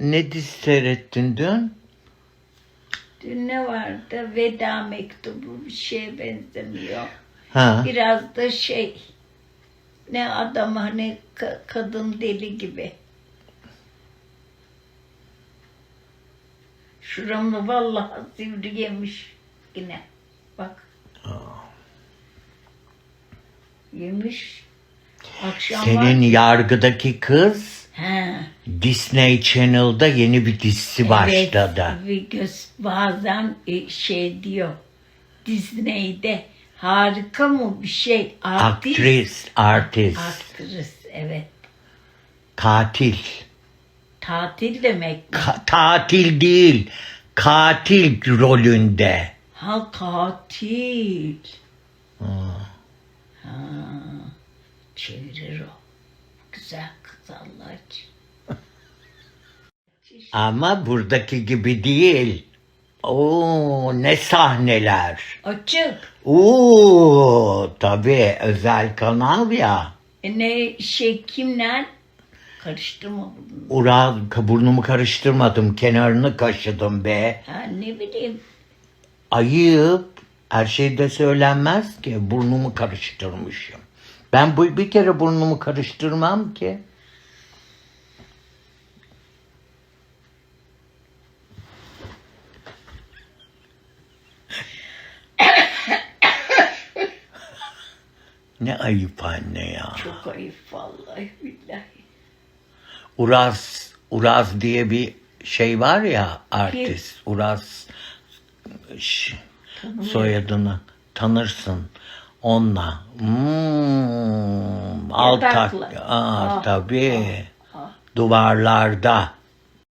ne dizi seyrettin dün? Dün ne vardı? Veda mektubu bir şeye benzemiyor. Ha. Biraz da şey ne adam hani ka- kadın deli gibi. Şuramı vallahi sivri yemiş yine. Bak. Yemiş. Akşam Senin var. yargıdaki kız. Disney Channel'da yeni bir dizisi başladı. Evet, ve göz, bazen e, şey diyor. Disney'de harika mı bir şey? Artist. Aktris, artist, Aktris, evet. katil. Tatil demek mi? Ka- tatil değil, katil rolünde. Ha katil. Ha. Çevirir o. Güzel kız Allah için. Ama buradaki gibi değil. Oo ne sahneler. Açık. Oo tabii özel kanal ya. E ne şey kimler? Karıştırma bunu. Ural burnumu karıştırmadım, kenarını kaşıdım be. Ha ne bileyim. Ayıp. Her şeyde söylenmez ki. Burnumu karıştırmışım. Ben bu bir kere burnumu karıştırmam ki. Ne ayıp anne ya. Çok ayıp vallahi billahi. Uraz, Uraz diye bir şey var ya artist. Uraz ş- soyadını tanırsın. Onunla. Hmm, altak. Yataklı. Aa, Ah, tabii. ah. Duvarlarda.